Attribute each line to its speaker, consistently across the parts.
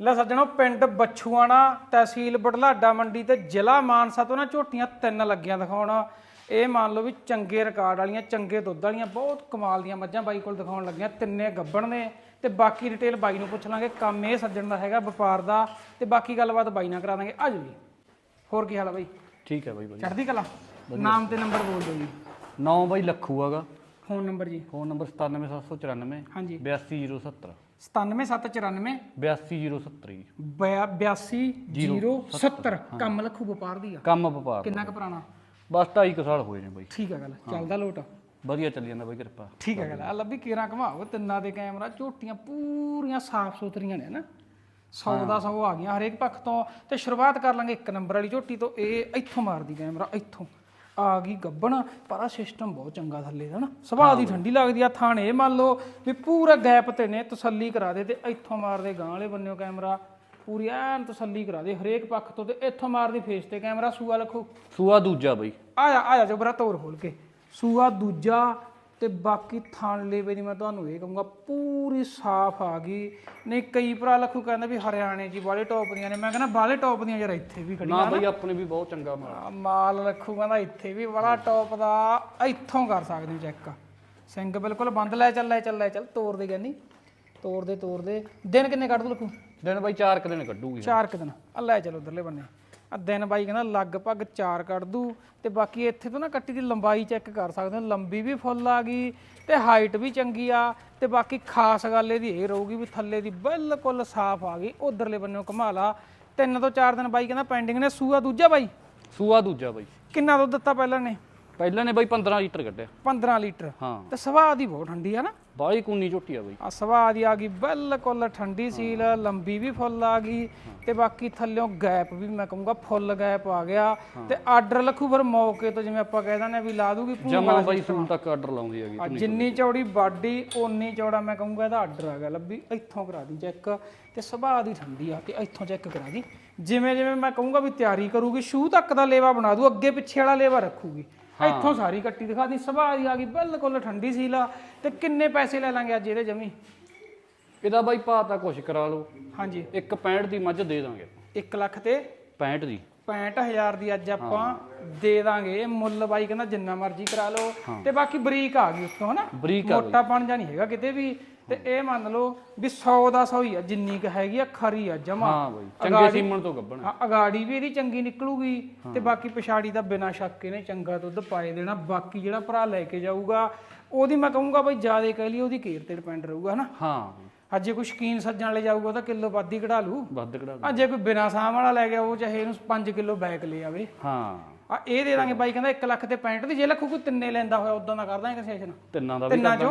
Speaker 1: ਲੈ ਸੱਜਣੋ ਪਿੰਡ ਬਛੂਆਣਾ ਤਹਿਸੀਲ ਬੜਲਾਡਾ ਮੰਡੀ ਤੇ ਜ਼ਿਲ੍ਹਾ ਮਾਨਸਾ ਤੋਂ ਨਾ ਝੋਟੀਆਂ ਤਿੰਨ ਲੱਗੀਆਂ ਦਿਖਾਉਣ। ਇਹ ਮੰਨ ਲਓ ਵੀ ਚੰਗੇ ਰਿਕਾਰਡ ਵਾਲੀਆਂ ਚੰਗੇ ਦੁੱਧ ਵਾਲੀਆਂ ਬਹੁਤ ਕਮਾਲ ਦੀਆਂ ਮੱਝਾਂ ਬਾਈ ਕੋਲ ਦਿਖਾਉਣ ਲੱਗੀਆਂ। ਤਿੰਨੇ ਗੱਬਣ ਨੇ ਤੇ ਬਾਕੀ ਡਿਟੇਲ ਬਾਈ ਨੂੰ ਪੁੱਛ ਲਾਂਗੇ। ਕੰਮ ਇਹ ਸੱਜਣ ਦਾ ਹੈਗਾ ਵਪਾਰ ਦਾ ਤੇ ਬਾਕੀ ਗੱਲਬਾਤ ਬਾਈ ਨਾਲ ਕਰਾ ਦਾਂਗੇ। ਆਜੋ ਜੀ। ਹੋਰ ਕੀ ਹਾਲ ਆ ਬਾਈ?
Speaker 2: ਠੀਕ ਹੈ ਬਾਈ ਬਾਈ
Speaker 1: ਚੜ੍ਹਦੀ ਕਲਾ? ਨਾਮ ਤੇ ਨੰਬਰ ਬੋਲ ਦਿਓ ਜੀ।
Speaker 2: ਨੌ ਬਾਈ ਲੱਖੂ ਹੈਗਾ।
Speaker 1: ਫੋਨ ਨੰਬਰ ਜੀ।
Speaker 2: ਫੋਨ ਨੰਬਰ 97794
Speaker 1: ਹਾਂਜੀ।
Speaker 2: 82070
Speaker 1: 97794
Speaker 2: 82070 ਜੀ।
Speaker 1: 82070 ਕੰਮ ਲਖੂ ਵਪਾਰ ਦੀ ਆ।
Speaker 2: ਕੰਮ ਵਪਾਰ
Speaker 1: ਕਿੰਨਾ ਕੁ ਪੁਰਾਣਾ?
Speaker 2: ਬਸ ਢਾਈ ਕੁ ਸਾਲ ਹੋਏ ਨੇ ਬਾਈ।
Speaker 1: ਠੀਕ ਆ ਗੱਲ ਚੱਲਦਾ ਲੋਟ।
Speaker 2: ਵਧੀਆ ਚੱਲੀ ਜਾਂਦਾ ਬਾਈ ਕਿਰਪਾ।
Speaker 1: ਠੀਕ ਹੈ ਗੱਲ ਆ ਲੱਭੀ ਕੇਰਾ ਘਮਾਓ ਤਿੰਨਾਂ ਦੇ ਕੈਮਰਾ ਝੋਟੀਆਂ ਪੂਰੀਆਂ ਸਾਫ਼ ਸੁਥਰੀਆਂ ਨੇ ਨਾ 100 ਦਾ 100 ਆ ਗਈਆਂ ਹਰੇਕ ਪੱਖ ਤੋਂ ਤੇ ਸ਼ੁਰੂਆਤ ਕਰ ਲਾਂਗੇ ਇੱਕ ਨੰਬਰ ਵਾਲੀ ਝੋਟੀ ਤੋਂ ਇਹ ਇੱਥੋਂ ਮਾਰਦੀ ਕੈਮਰਾ ਇੱਥੋਂ। ਆ ਗਈ ਗੱਬਣ ਪਰ ਆ ਸਿਸਟਮ ਬਹੁਤ ਚੰਗਾ ਥੱਲੇ ਦਾ ਨਾ। ਸੁਭਾਅ ਦੀ ਠੰਡੀ ਲੱਗਦੀ ਆ ਥਾਣ ਇਹ ਮੰਨ ਲਓ ਵੀ ਪੂਰਾ ਗੈਪ ਤੇ ਨੇ ਤਸੱਲੀ ਕਰਾ ਦੇ ਤੇ ਇੱਥੋਂ ਮਾਰਦੇ ਗਾਂ ਵਾਲੇ ਬੰਨਿਓ ਕੈਮਰਾ। ਪੂਰੀ ਐਨ ਤਸੱਲੀ ਕਰਾ ਦੇ ਹਰੇਕ ਪੱਖ ਤੋਂ ਤੇ ਇੱਥੋਂ ਮਾਰਦੀ ਫੇਸ ਤੇ ਕੈਮਰਾ। ਸੂਆ ਲਖੋ।
Speaker 2: ਸੂਆ ਦੂਜਾ ਬਾਈ।
Speaker 1: ਆ ਜਾ ਆ ਜਾ ਜੋ ਬਰਾ ਤੋਰ ਖੋਲ ਕੇ। ਸੂਆ ਦੂਜਾ ਤੇ ਬਾਕੀ ਥਣ ਲੇਵੇ ਦੀ ਮੈਂ ਤੁਹਾਨੂੰ ਇਹ ਕਹੂੰਗਾ ਪੂਰੀ ਸਾਫ਼ ਆ ਗਈ। ਨਹੀਂ ਕਈ ਭਰਾ ਲਖੂ ਕਹਿੰਦਾ ਵੀ ਹਰਿਆਣੇ ਜੀ ਵਾਲੇ ਟੌਪ ਦੀਆਂ ਨੇ। ਮੈਂ ਕਹਿੰਦਾ ਬਾਲੇ ਟੌਪ ਦੀਆਂ ਯਾਰ ਇੱਥੇ ਵੀ ਖੜੀਆਂ
Speaker 2: ਨਾ ਬਾਈ ਆਪਣੇ ਵੀ ਬਹੁਤ ਚੰਗਾ ਮਾਲ।
Speaker 1: ਮਾਲ ਲਖੂ ਕਹਿੰਦਾ ਇੱਥੇ ਵੀ ਬੜਾ ਟੌਪ ਦਾ ਇੱਥੋਂ ਕਰ ਸਕਦੇ ਹੋ ਚੈੱਕ ਸਿੰਘ ਬਿਲਕੁਲ ਬੰਦ ਲੈ ਚੱਲ ਲੈ ਚੱਲ ਲੈ ਚੱਲ ਤੋੜ ਦੇ ਕਹਿੰਦੀ ਤੋੜ ਦੇ ਤੋੜ ਦੇ ਦਿਨ ਕਿੰਨੇ ਕੱਢ ਦੂ ਲਖੂ?
Speaker 2: ਦਿਨ ਬਾਈ ਚਾਰ ਕੁ ਦਿਨ ਕੱਢੂਗੀ।
Speaker 1: ਚਾਰ ਕੁ ਦਿਨ। ਆ ਲੈ ਚਲੋ ਉਧਰਲੇ ਬੰਨੇ। ਆ ਦਿਨ ਬਾਈ ਕਹਿੰਦਾ ਲਗਭਗ ਚਾਰ ਕੱਢ ਦੂ ਤੇ ਬਾਕੀ ਇੱਥੇ ਤੋਂ ਨਾ ਕੱਟੀ ਦੀ ਲੰਬਾਈ ਚੈੱਕ ਕਰ ਸਕਦੇ ਹੋ ਲੰਬੀ ਵੀ ਫੁੱਲ ਆ ਗਈ ਤੇ ਹਾਈਟ ਵੀ ਚੰਗੀ ਆ ਤੇ ਬਾਕੀ ਖਾਸ ਗੱਲ ਇਹਦੀ ਇਹ ਰਹੂਗੀ ਵੀ ਥੱਲੇ ਦੀ ਬਿਲਕੁਲ ਸਾਫ਼ ਆ ਗਈ ਉਧਰਲੇ ਬੰਨੇੋਂ ਘੁਮਾ ਲਾ ਤਿੰਨ ਤੋਂ ਚਾਰ ਦਿਨ ਬਾਈ ਕਹਿੰਦਾ ਪੈਂਡਿੰਗ ਨੇ ਸੂਆ ਦੂਜਾ ਬਾਈ?
Speaker 2: ਸੂਆ ਦੂਜਾ ਬਾਈ।
Speaker 1: ਕਿੰਨਾ ਦੁੱਧ ਦਿੱਤਾ ਪਹਿਲਾਂ ਨੇ?
Speaker 2: ਪਹਿਲਾਂ ਨੇ ਬਾਈ 15 ਲੀਟਰ ਕੱਢਿਆ।
Speaker 1: 15 ਲੀਟਰ।
Speaker 2: ਹਾਂ।
Speaker 1: ਤੇ ਸੁਭਾਅ ਦੀ ਬਹੁਤ ਠੰਡੀ ਆ ਨਾ।
Speaker 2: ਬਾਈ ਕੂਨੀ ਝੋਟੀ ਆ ਬਾਈ।
Speaker 1: ਆ ਸੁਭਾਅ ਦੀ ਆ ਗਈ ਬਿਲਕੁਲ ਠੰਡੀ ਸੀਲ ਲੰਬੀ ਵੀ ਫੁੱਲ ਆ ਗਈ ਤੇ ਬਾਕੀ ਥੱਲਿਓਂ ਗੈਪ ਵੀ ਮੈਂ ਕਹੂੰਗਾ ਫੁੱਲ ਗੈਪ ਆ ਗਿਆ। ਤੇ ਆਰਡਰ ਲਖੂ ਫਿਰ ਮੌਕੇ ਤੋਂ ਜਿਵੇਂ ਆਪਾਂ ਕਹਿ ਆ ਵੀ ਲਾ ਦੂਗੀ ਭੂਆ
Speaker 2: ਜਮਾ ਬਾਈ ਸੂਲ ਤੱਕ ਆਰਡਰ ਲਾਉਂਦੀ ਹੈਗੀ
Speaker 1: ਆ ਜਿੰਨੀ ਚੌੜੀ ਬਾਡੀ ਓਨੀ ਚੌੜਾ ਮੈਂ ਕਹੂੰਗਾ ਇਹਦਾ ਆਰਡਰ ਆ ਗਿਆ। ਲੱਭੀ ਇੱਥੋਂ ਕਰਾ ਦੀ ਚੈੱਕ ਤੇ ਸੁਭਾਅ ਦੀ ਠੰਡੀ ਆ ਤੇ ਇੱਥੋਂ ਚੈੱਕ ਕਰਾ ਦੀ। ਜਿਵੇਂ ਜਿਵੇਂ ਮੈਂ ਕਹੂੰਗਾ ਵੀ ਤਿਆਰੀ ਕਰੂਗੀ ਸ਼ੂ ਤੱਕ ਦਾ ਲੇਵਾ ਬਣਾ ਦੂ ਅੱਗੇ ਪਿੱਛੇ ਵਾਲਾ ਲੇਵਾ ਰੱਖੂਗੀ। ਇੱਥੋਂ ਸਾਰੀ ਕੱਟੀ ਦਿਖਾ ਦੀ ਸੁਭਾਅ ਦੀ ਆ ਗਈ ਬਿਲਕੁਲ ਠੰਡੀ ਸੀ ਲਾ ਤੇ ਕਿੰਨੇ ਪੈਸੇ ਲੈ ਲਾਂਗੇ ਅੱਜ ਇਹਦੇ ਜਮੀ?
Speaker 2: ਇਹਦਾ ਬਾਈ ਪਾ ਤਾਂ ਕੁਛ ਕਰਾ ਲਓ।
Speaker 1: ਹਾਂਜੀ।
Speaker 2: ਇੱਕ 65 ਦੀ ਮੱਝ ਦੇ ਦਾਂਗੇ।
Speaker 1: 1 ਲੱਖ ਤੇ
Speaker 2: 65 ਦੀ।
Speaker 1: 65000 ਦੀ ਅੱਜ ਆਪਾਂ ਦੇ ਦਾਂਗੇ। ਮੁੱਲ ਬਾਈ ਕਹਿੰਦਾ ਜਿੰਨਾ ਮਰਜ਼ੀ ਕਰਾ ਲਓ। ਤੇ ਬਾਕੀ ਬਰੀਕ ਆ ਗਈ ਉੱਤੋਂ ਹਨਾ?
Speaker 2: ਬਰੀਕ ਆ
Speaker 1: ਮੋਟਾ ਪਣ ਜਾਂ ਨਹੀਂ ਹੈਗਾ ਕਿਤੇ ਵੀ। ਤੇ ਇਹ ਮੰਨ ਲਓ ਵੀ 100 ਦਾ 100 ਹੀ ਆ ਜਿੰਨੀ ਕ ਹੈਗੀ ਆ ਖਰੀ ਆ ਜਮਾ।
Speaker 2: ਹਾਂ ਬਾਈ ਚੰਗੇ ਸੀਮਣ ਤੋਂ ਗੱਬਣ
Speaker 1: ਹਾਂ ਅਗਾੜੀ ਵੀ ਇਹਦੀ ਚੰਗੀ ਨਿਕਲੂਗੀ ਤੇ ਬਾਕੀ ਪਿਛਾੜੀ ਦਾ ਬਿਨਾ ਸ਼ੱਕ ਇਹਨੇ ਚੰਗਾ ਦੁੱਧ ਪਾਏ ਦੇਣਾ ਬਾਕੀ ਜਿਹੜਾ ਭਰਾ ਲੈ ਕੇ ਜਾਊਗਾ ਉਹਦੀ ਮੈਂ ਕਹੂੰਗਾ ਬਈ ਜ਼ਿਆਦਾ ਕਹਿ ਲਈ ਉਹਦੀ ਕੇਰ ਤੇ ਡਿਪੈਂਡ ਰਹੂਗਾ ਹਨਾ?
Speaker 2: ਹਾਂ।
Speaker 1: ਅੱਜ ਜੇ ਕੋਈ ਸ਼ਕੀਨ ਸੱਜਣ ਵਾਲੇ ਜਾਊਗਾ ਤਾਂ ਕਿਲੋ ਵੱਧ ਹੀ ਕਢਾ ਲੂ
Speaker 2: ਵੱਧ ਕਢਾ
Speaker 1: ਆ ਜੇ ਕੋਈ ਬਿਨਾ ਸਾਹ ਵਾਲਾ ਲੈ ਗਿਆ ਉਹ ਚਾਹੇ ਇਹਨੂੰ 5 ਕਿਲੋ ਬੈਕ ਲੈ ਆਵੇ।
Speaker 2: ਹਾਂ।
Speaker 1: ਆ ਇਹ ਦੇ ਦਾਂਗੇ ਬਾਈ ਕਹਿੰਦਾ 1 ਲੱਖ ਤੇ 65 ਦੀ ਜੇ ਲੱਖੂ ਕੋਈ ਤਿੰਨੇ ਲੈਂਦਾ ਹੋਇਆ ਉਦਾਂ ਦਾ ਕਰ ਦਾਂਗੇ ਕਨਸੈਸ਼ਨ
Speaker 2: ਤਿੰਨਾਂ ਦਾ ਵੀ
Speaker 1: ਤਿੰਨਾਂ ਚੋਂ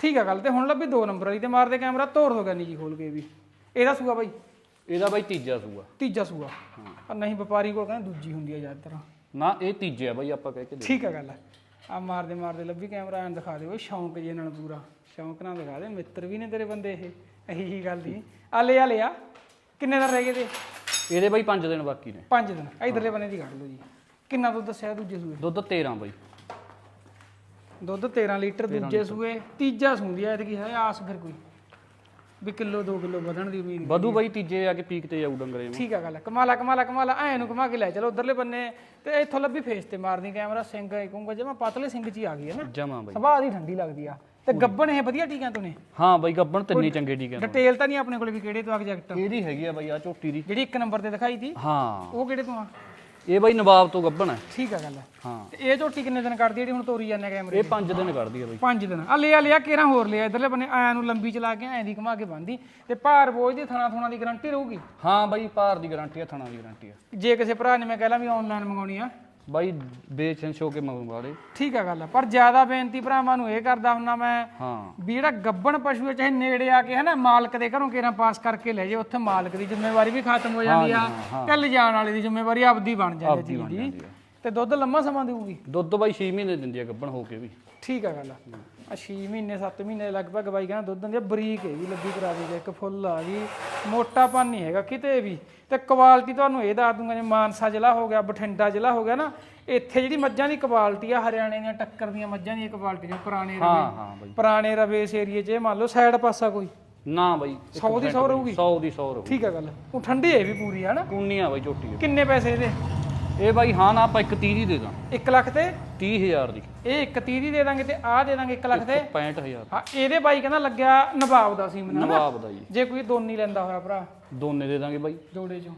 Speaker 1: ਠੀਕ ਆ ਗੱਲ ਤੇ ਹੁਣ ਲੱਭੀ ਦੋ ਨੰਬਰ ਵਾਲੀ ਤੇ ਮਾਰਦੇ ਕੈਮਰਾ ਤੋੜ ਦੋ ਗੰਨੀ ਜੀ ਖੋਲ ਕੇ ਵੀ। ਇਹਦਾ ਸੂਆ ਬਾਈ?
Speaker 2: ਇਹਦਾ ਬਾਈ ਤੀਜਾ ਸੂਆ।
Speaker 1: ਤੀਜਾ ਸੂਆ। ਆ ਨਹੀਂ ਵਪਾਰੀ ਕੋਲ ਕਹਿੰਦਾ ਦੂਜੀ ਹੁੰਦੀ ਆ ਜ਼ਿਆਦਾਤਰ
Speaker 2: ਨਾ ਇਹ ਤੀਜੇ ਆ ਬਾਈ ਆਪਾਂ ਕਹਿ ਕੇ ਦੇ
Speaker 1: ਠੀਕ ਆ ਗੱਲ ਆ। ਮਾਰਦੇ ਮਾਰਦੇ ਲੱਭੀ ਕੈਮਰਾ ਐਂ ਦਿਖਾ ਦਿਓ ਸ਼ੌਂਕ ਜੇ ਨਾਲ ਪੂਰਾ। ਸ਼ੌਂਕ ਨਾਲ ਦਿਖਾ ਦੇ ਮਿੱਤਰ ਵੀ ਨੇ ਤੇਰੇ ਬੰਦੇ ਇਹ ਇਹੀ ਹੀ ਗੱਲ ਦੀ। ਆ ਲੈ ਆ ਲੈ ਆ। ਕਿੰਨੇ ਦਿਨ ਰਹਿ ਗਏ ਤੇ?
Speaker 2: ਇਹਦੇ ਬਾਈ 5 ਦਿਨ ਬਾਕੀ ਨੇ।
Speaker 1: 5 ਦਿਨ। ਇਧਰਲੇ ਬੰਨੇ ਦੀ ਕੱਢ ਲਓ ਜੀ। ਕਿੰਨਾ ਦੁੱਧ ਦੱਸਿਆ ਦੂਜੇ ਸੂਏ?
Speaker 2: ਦੁੱਧ 13 ਬਾਈ।
Speaker 1: ਦੁੱਧ 13 ਲੀਟਰ ਦੂਜੇ ਸੂਏ ਤੀਜਾ ਸੂੰਦੀ ਐ ਐਤਕੀ ਹੈ ਆਸ ਫਿਰ ਕੋਈ। ਵੀ ਕਿਲੋ 2 ਕਿਲੋ ਵਧਣ ਦੀ ਉਮੀਦ
Speaker 2: ਵਧੂ ਬਾਈ ਤੀਜੇ ਆ ਕੇ ਪੀਕ ਤੇ ਜਾਊ ਡੰਗਰੇ ਨੂੰ।
Speaker 1: ਠੀਕ ਆ ਗੱਲ ਕਮਾਲਾ ਕਮਾਲਾ ਕਮਾਲਾ ਐ ਨੂੰ ਕਮਾ ਕੇ ਲੈ ਚਲੋ ਉਧਰਲੇ ਬੰਨੇ ਤੇ ਇੱਥੋਂ ਲੱਭੀ ਫੇਸ ਤੇ ਮਾਰਦੀ ਕੈਮਰਾ ਸਿੰਘ ਕਹੂੰਗਾ ਜਮਾ ਪਤਲੇ ਸਿੰਘ ਚ ਹੀ ਆ ਗਈ ਹੈ ਨਾ।
Speaker 2: ਜਮਾ ਬਾਈ।
Speaker 1: ਸੁਭਾਅ ਦੀ ਠੰਡੀ ਲੱਗਦੀ ਆ। ਤੇ ਗੱਬਣ ਇਹ ਵਧੀਆ ਟੀਕਾਂ ਤੋਂ ਨੇ?
Speaker 2: ਹਾਂ ਬਾਈ ਗੱਬਣ ਤਿੰਨੀ ਚੰਗੇ ਠੀਕ ਹੈ
Speaker 1: ਡਿਟੇਲ ਤਾਂ ਨਹੀਂ ਆਪਣੇ ਕੋਲ ਵੀ ਕਿਹੜੇ ਤੋਂ ਆ ਐਗਜ਼ੈਕਟ
Speaker 2: ਇਹਦੀ ਹੈਗੀ ਆ ਬਾਈ ਆ ਝੋਟੀ ਦੀ।
Speaker 1: ਜਿਹੜੀ ਇੱਕ ਨੰਬਰ ਤੇ ਦਿਖਾਈ ਤੀ?
Speaker 2: ਹਾਂ।
Speaker 1: ਉਹ ਕਿਹੜੇ ਤੋਂ ਆ?
Speaker 2: ਇਹ ਬਾਈ ਨਵਾਬ ਤੋਂ ਗੱਬਣ ਹੈ।
Speaker 1: ਠੀਕ ਆ ਗੱਲ
Speaker 2: ਹਾਂ।
Speaker 1: ਤੇ ਇਹ ਝੋਟੀ ਕਿੰਨੇ ਦਿਨ ਕੱਢਦੀ ਜਿਹੜੀ ਹੁਣ ਤੋਰੀ ਜਾਂਦੇ ਕੈਮਰੇ
Speaker 2: ਇਹ 5 ਦਿਨ ਕੱਢਦੀ ਆ ਬਾਈ।
Speaker 1: ਪੰਜ ਦਿਨ। ਆ ਲਿਆ ਲਿਆ ਕੇਰਾ ਹੋਰ ਲਿਆ। ਇਧਰਲੇ ਬੰਨੇ ਆਇਆਂ ਨੂੰ ਲੰਬੀ ਚਲਾ ਕੇ ਐਂ ਦੀ ਘੁਮਾ ਕੇ ਬੰਦੀ ਤੇ ਭਾਰ ਬੋਝ ਦੀ ਥਣਾ ਥੁਣਾ ਦੀ ਗਾਰੰਟੀ ਰਹੂਗੀ?
Speaker 2: ਹਾਂ ਬਾਈ ਭਾਰ ਦੀ ਗਾਰੰਟੀ ਆ ਥਣਾ ਦੀ ਗਾਰੰਟੀ ਆ।
Speaker 1: ਜੇ ਕਿਸੇ ਭਰਾ ਨੇ ਮੈਂ ਕਹਿ ਲਾਂ ਵੀ ਆਨਲਾਈਨ ਮੰਗਾਉਣੀ ਆ।
Speaker 2: ਬਾਈ ਬੇਚਨ ਸ਼ੋ ਕੇ ਮੰਗਵਾ ਦੇ
Speaker 1: ਠੀਕ ਆ ਗੱਲ ਆ ਪਰ ਜ਼ਿਆਦਾ ਬੇਨਤੀ ਭਰਾਵਾਂ ਨੂੰ ਇਹ ਕਰਦਾ ਹੁੰਨਾ ਮੈਂ
Speaker 2: ਹਾਂ।
Speaker 1: ਵੀ ਜਿਹੜਾ ਗੱਬਣ ਪਸ਼ੂ ਹੈ ਚਾਹੇ ਨੇੜੇ ਆ ਕੇ ਹਨਾ ਮਾਲਕ ਦੇ ਘਰੋਂ ਕੇਰਾ ਪਾਸ ਕਰਕੇ ਲੈ ਜੇ ਉੱਥੇ ਮਾਲਕ ਦੀ ਜ਼ਿੰਮੇਵਾਰੀ ਵੀ ਖਤਮ ਹੋ ਜਾਂਦੀ ਆ ਤੇ ਲਿਜਾਣ ਵਾਲੇ ਦੀ ਜ਼ਿੰਮੇਵਾਰੀ ਆਪਦੀ ਬਣ ਜਾਂਦੀ
Speaker 2: ਆ।
Speaker 1: ਤੇ ਦੁੱਧ ਲੰਮਾ ਸਮਾਂ ਦੇਊਗੀ?
Speaker 2: ਦੁੱਧ ਬਾਈ 6 ਮਹੀਨੇ ਦਿੰਦੀ ਆ ਗੱਬਣ ਹੋ ਕੇ ਵੀ।
Speaker 1: ਠੀਕ ਆ ਗੱਲ ਆ। 6 ਮਹੀਨੇ 7 ਮਹੀਨੇ ਦੇ ਲਗਭਗ ਬਾਈ ਕਹਿੰਦਾ ਦੁੱਧ ਦਿੰਦੀ ਆ ਬਰੀਕ ਹੈ ਜੀ ਲੱਗੀ ਕਰਾ ਦੀ ਇੱਕ ਫੁੱਲ ਆ ਗਈ ਮੋਟਾਪਨ ਨਹੀਂ ਹੈਗਾ ਕਿਤੇ ਵੀ। ਤੇ ਕੁਆਲਿਟੀ ਤੁਹਾਨੂੰ ਇਹ ਦੱਸ ਦੂੰਗਾ ਜੇ ਮਾਨਸਾ ਜ਼ਿਲ੍ਹਾ ਹੋ ਗਿਆ ਬਠਿੰਡਾ ਜ਼ਿਲ੍ਹਾ ਹੋ ਗਿਆ ਨਾ ਇੱਥੇ ਜਿਹੜੀ ਮੱਝਾਂ ਦੀ ਕੁਆਲਿਟੀ ਆ ਹਰਿਆਣੇ ਦੀਆਂ ਟੱਕਰ ਦੀਆਂ ਮੱਝਾਂ ਦੀ ਕੁਆਲਿਟੀ ਨੇ ਪੁਰਾਣੇ
Speaker 2: ਹਾਂ
Speaker 1: ਰਵੇ
Speaker 2: ਹਾਂ ਬਾਈ।
Speaker 1: ਪੁਰਾਣੇ ਰਵੇ ਇਸ ਏਰੀਏ 'ਚ ਇਹ ਮੰਨ ਲਓ ਸਾਈਡ ਪਾਸਾ ਕੋਈ।
Speaker 2: ਨਾ ਬਾਈ
Speaker 1: 100 ਦੀ 100 ਰਹੂਗੀ?
Speaker 2: 100 ਦੀ 100 ਰਹੂ
Speaker 1: ਠੀਕ ਹੈ ਗੱਲ। ਉਹ ਠੰਡੀ ਹੈ ਵੀ ਪੂਰੀ ਹੈ ਨਾ?
Speaker 2: ਕੂਨੀ ਆ ਬਾਈ ਝੋਟੀ।
Speaker 1: ਕਿੰਨੇ ਪੈਸੇ ਇਹਦੇ?
Speaker 2: ਇਹ ਬਾਈ ਹਾਂ ਨਾ ਆਪਾਂ ਇੱਕ 30 ਦੀ ਦੇ ਦਾਂ।
Speaker 1: 1 ਲੱਖ ਤੇ?
Speaker 2: 30000 ਦੀ।
Speaker 1: ਇਹ 1 30 ਦੀ ਦੇ ਦਾਂਗੇ ਤੇ ਆਹ ਦੇ ਦਾਂਗੇ 1 ਲੱਖ ਤੇ
Speaker 2: 65000
Speaker 1: ਹਾਂ ਇਹਦੇ ਬਾਈ ਕਹਿੰਦਾ ਲੱਗਿਆ ਨਵਾਬ ਦਾ ਸੀ ਮੈਨੂੰ
Speaker 2: ਨਵਾਬ ਦਾ ਜੀ।
Speaker 1: ਜੇ ਕੋਈ ਦੋਨੀ ਲੈਂਦਾ ਹੋਇਆ ਭਰਾ।
Speaker 2: ਦੋਨੇ ਦੇ ਦਾਂਗੇ ਬਾਈ।
Speaker 1: ਜੋੜੇ ਚੋਂ।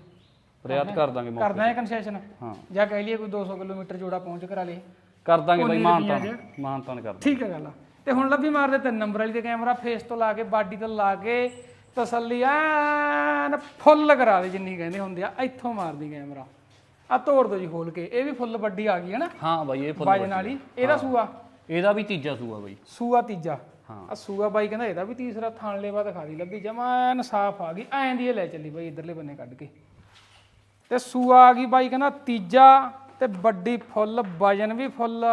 Speaker 2: ਰਿਆਤ ਕਰ ਦਾਂਗੇ ਮੌਕੇ
Speaker 1: ਕਰਦਾ ਹੈ ਕਨਸੈਸ਼ਨ
Speaker 2: ਹਾਂ।
Speaker 1: ਜਾਂ ਕਹਿ ਲਈਏ ਕੋਈ 200 ਕਿਲੋਮੀਟਰ ਜੋੜਾ ਪਹੁੰਚ ਕਰਾ ਲੇ
Speaker 2: ਕਰ ਦਾਂਗੇ ਬਾਈ
Speaker 1: ਰੁਪਈਆਂ
Speaker 2: ਮਾਨਤਾਨ। ਕਰ
Speaker 1: ਠੀਕ ਹੈ ਗੱਲ ਤੇ ਹੁਣ ਲੱਭੀ ਮਾਰਦੇ ਤਿੰਨ ਨੰਬਰ ਵਾਲੀ ਤੇ ਕੈਮਰਾ ਫੇਸ ਤੋਂ ਲਾ ਕੇ ਬਾਡੀ ਤੋਂ ਲਾ ਕੇ ਤਸੱਲੀ ਐਨ ਫੁੱਲ ਕਰਾ ਦੇ ਜਿੰਨੀ ਕਹਿੰਦੇ ਹੁੰਦੇ ਆ। ਇੱਥੋਂ ਮਾਰਦੀ ਕੈਮਰਾ। ਆ ਤੋੜ ਦੋ ਜੀ ਖੋਲ ਕੇ ਇਹ ਵੀ ਫੁੱਲ ਵੱਡੀ ਆ ਗਈ ਹੈ ਨਾ?
Speaker 2: ਹਾਂ ਬਾਈ ਇਹ ਫੁੱਲ
Speaker 1: ਵਜਨ ਵਾਲੀ ਇਹਦਾ ਸੂਆ?
Speaker 2: ਇਹਦਾ ਵੀ ਤੀਜਾ ਸੂਆ ਬਾਈ।
Speaker 1: ਸੂਆ ਤੀਜਾ।
Speaker 2: ਹਾਂ।
Speaker 1: ਆ ਸੂਆ ਬਾਈ ਕਹਿੰਦਾ ਇਹਦਾ ਵੀ ਤੀਸਰਾ ਥਾਣ ਲੇਵਾ ਦਿਖਾ ਦੀ ਲੱਭੀ ਜਮਾ ਐਨ ਸਾਫ਼ ਆ ਗਈ ਐਂ ਦੀ ਇਹ ਲੈ ਚੱਲੀ ਬਾਈ ਇਧਰਲੇ ਬੰਨੇ ਕੱਢ ਕੇ। ਤੇ ਸੂਆ ਆ ਗਈ ਬਾਈ ਕਹਿੰਦਾ ਤੀਜਾ ਤੇ ਵੱਡੀ ਫੁੱਲ ਵਜਨ ਵੀ ਫੁੱਲ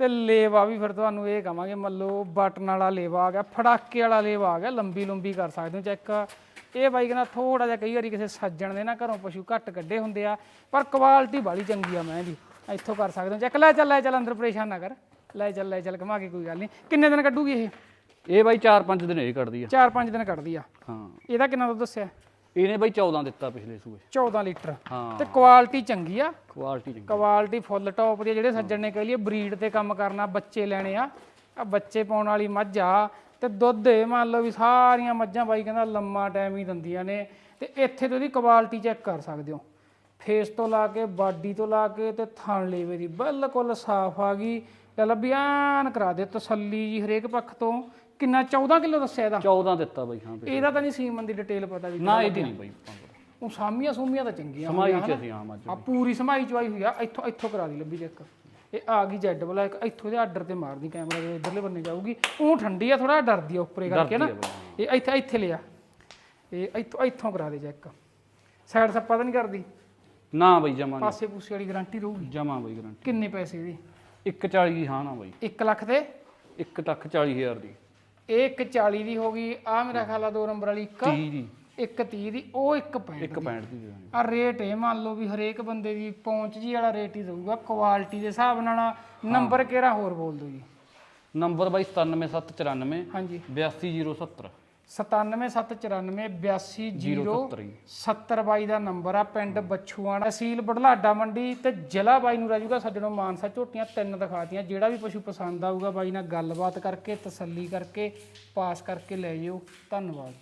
Speaker 1: ਤੇ ਲੇਵਾ ਵੀ ਫਿਰ ਤੁਹਾਨੂੰ ਇਹ ਕਵਾਂਗੇ ਮੱਲੋ ਬਟਨ ਵਾਲਾ ਲੇਵਾ ਆ ਗਿਆ ਫੜਾਕੇ ਵਾਲਾ ਲੇਵਾ ਆ ਗਿਆ ਲੰਬੀ ਲੰਬੀ ਕਰ ਸਕਦੇ ਹੋ ਚੈੱਕ। ਇਹ ਬਾਈ ਕਹਿੰਦਾ ਥੋੜਾ ਜਿਹਾ ਕਈ ਵਾਰੀ ਕਿਸੇ ਸੱਜਣ ਦੇ ਨਾ ਘਰੋਂ ਪਸ਼ੂ ਘੱਟ ਕੱਢੇ ਹੁੰਦੇ ਆ ਪਰ ਕੁਆਲਿਟੀ ਬਾਲੀ ਚੰਗੀ ਆ ਮੈਂ ਦੀ ਇੱਥੋਂ ਕਰ ਸਕਦੇ ਹੋ। ਚੈੱਕ ਲੈ ਚੱਲ ਲੈ ਚੱਲ ਅੰਦਰ ਪਰੇਸ਼ਾਨ ਨਾ ਕਰ। ਲੈ ਚੱਲ ਲੈ ਚੱਲ ਘਮਾ ਕੇ ਕੋਈ ਗੱਲ ਨਹੀਂ। ਕਿੰਨੇ ਦਿਨ ਕੱਢੂਗੀ ਇਹ?
Speaker 2: ਇਹ ਬਾਈ 4-5 ਦਿਨ ਇਹ ਕੱਢਦੀ ਆ।
Speaker 1: 4-5 ਦਿਨ ਕੱਢਦੀ ਆ।
Speaker 2: ਹਾਂ।
Speaker 1: ਇਹਦਾ ਕਿੰਨਾ ਦੁੱਧ ਦੱਸਿਆ?
Speaker 2: ਇਹਨੇ ਬਾਈ 14 ਦਿੱਤਾ ਪਿਛਲੇ ਸੂਏ।
Speaker 1: 14 ਲੀਟਰ।
Speaker 2: ਹਾਂ।
Speaker 1: ਤੇ ਕੁਆਲਿਟੀ ਚੰਗੀ ਆ।
Speaker 2: ਕੁਆਲਿਟੀ ਚੰਗੀ
Speaker 1: ਕੁਆਲਿਟੀ ਫੁੱਲ ਟੌਪ ਦੀ ਆ, ਜਿਹੜੇ ਸੱਜਣ ਨੇ ਕਹਿ ਲਈਏ ਬਰੀਡ ਤੇ ਕੰਮ ਕਰਨਾ ਬੱਚੇ ਲੈਣੇ ਆ। ਆ ਬੱਚੇ ਪਾਉਣ ਵਾਲੀ ਮੱਝ ਆ। ਤੇ ਦੁੱਧ ਇਹ ਮੰਨ ਲਓ ਵੀ ਸਾਰੀਆਂ ਮੱਝਾਂ ਬਾਈ ਕਹਿੰਦਾ ਲੰਮਾ ਟਾਈਮ ਹੀ ਦਿੰਦੀਆਂ ਨੇ ਤੇ ਇੱਥੇ ਤੋਂ ਇਹਦੀ ਕੁਆਲਿਟੀ ਚੈੱਕ ਕਰ ਸਕਦੇ ਹੋ। ਫੇਸ ਤੋਂ ਲਾ ਕੇ ਬਾਡੀ ਤੋਂ ਲਾ ਕੇ ਤੇ ਥਣ ਲੇਵੇ ਦੀ ਬਿਲਕੁਲ ਸਾਫ਼ ਆ ਗਈ। ਚੱਲ ਬਿਆਨ ਕਰਾ ਦੇ ਤਸੱਲੀ ਜੀ ਹਰੇਕ ਪੱਖ ਤੋਂ। ਕਿੰਨਾ 14 ਕਿਲੋ ਦੱਸਿਆ ਇਹਦਾ?
Speaker 2: 14 ਦਿੱਤਾ ਬਾਈ ਹਾਂ ਬਈ
Speaker 1: ਇਹਦਾ ਤਾਂ ਨਹੀਂ ਸੀਮਨ ਦੀ ਡਿਟੇਲ ਪਤਾ ਵੀ
Speaker 2: ਨਾ ਇਹਦੀ ਨਹੀਂ ਬਾਈ
Speaker 1: ਉਹ ਸਾਮੀਆਂ ਸੂਮੀਆਂ ਤਾਂ ਚੰਗੀਆਂ
Speaker 2: ਸਮਾਈ ਚ ਅੱਜ
Speaker 1: ਆ ਪੂਰੀ ਸਮਾਈ ਚਵਾਈ ਹੋਈ ਆ ਇੱਥੋਂ ਇੱਥੋਂ ਕਰਾ ਦੀ ਲੱਭੀ ਚੈੱਕ ਇਹ ਆ ਗਈ ਜੈਡ ਬਲੈਕ ਇੱਥੋਂ ਦੇ ਆਰਡਰ ਤੇ ਮਾਰਦੀ ਕੈਮਰਾ ਦੇ ਇਧਰਲੇ ਬੰਨੇ ਜਾਊਗੀ ਉਹ ਠੰਡੀ ਆ ਥੋੜਾ ਡਰਦੀ ਆ ਉੱਪਰੇ ਕਰਕੇ ਨਾ। ਇਹ ਇੱਥੇ ਇੱਥੇ ਲਿਆ। ਇਹ ਇੱਥੋਂ ਇੱਥੋਂ ਕਰਾ ਦੇ ਚੈੱਕ। ਸਾਈਡ ਸੱਪਾ ਤਾਂ ਨਹੀਂ ਕਰਦੀ?
Speaker 2: ਨਾ ਬਾਈ ਜਮਾ
Speaker 1: ਪਾਸੇ ਪੂਸੇ ਵਾਲੀ ਗਾਰੰਟੀ ਰਹੂਗੀ?
Speaker 2: ਜਮਾ ਬਾਈ ਗਰੰਟੀ।
Speaker 1: ਕਿੰਨੇ ਪੈਸੇ ਦੀ?
Speaker 2: 140 ਦੀ ਹਾਂ ਨਾ ਬਾਈ।
Speaker 1: 1 ਲੱਖ ਤੇ?
Speaker 2: 1 ਲੱਖ 40000 ਦੀ।
Speaker 1: ਇਹ 140 ਦੀ ਹੋ ਗਈ। ਆ ਮੇਰਾ ਖਿਆਲ ਆ ਦੋ ਨੰਬਰ ਵਾਲੀ 1
Speaker 2: 30 ਦੀ।
Speaker 1: 130 ਦੀ ਉਹ 165
Speaker 2: 1 65 ਦੀ। ਦੇ ਦਾਂਗੇ।
Speaker 1: ਆ ਰੇਟ ਇਹ ਮੰਨ ਲਓ ਵੀ ਹਰੇਕ ਬੰਦੇ ਦੀ ਪਹੁੰਚ ਜੀ ਵਾਲਾ ਰੇਟ ਹੀ ਦਊਗਾ ਕੁਆਲਿਟੀ ਦੇ ਹਿਸਾਬ ਨਾਲ ਨੰਬਰ ਕਿਹੜਾ ਹੋਰ ਬੋਲ ਦਿਓ ਜੀ?
Speaker 2: ਨੰਬਰ ਬਾਈ 97794
Speaker 1: ਹਾਂਜੀ।
Speaker 2: 82070
Speaker 1: 9779982070
Speaker 2: ਜੀ।
Speaker 1: 70 ਬਾਈ ਦਾ ਨੰਬਰ ਆ ਪਿੰਡ ਬੱਛੂਆਣਾ। ਤਹਿਸੀਲ ਬੜਲਾਡਾ ਮੰਡੀ ਤੇ ਜ਼ਿਲ੍ਹਾ ਬਾਈ ਨੂੰ ਰਾਜੂਗਾ ਸੱਜਣੋਂ ਮਾਨਸਾ ਝੋਟੀਆਂ ਤਿੰਨ ਦਿਖਾਤੀਆਂ। ਜਿਹੜਾ ਵੀ ਪਸ਼ੂ ਪਸੰਦ ਆਊਗਾ ਬਾਈ ਨਾਲ ਗੱਲਬਾਤ ਕਰਕੇ ਤਸੱਲੀ ਕਰਕੇ ਪਾਸ ਕਰਕੇ ਲੈ ਜਿਓ। ਧੰਨਵਾਦ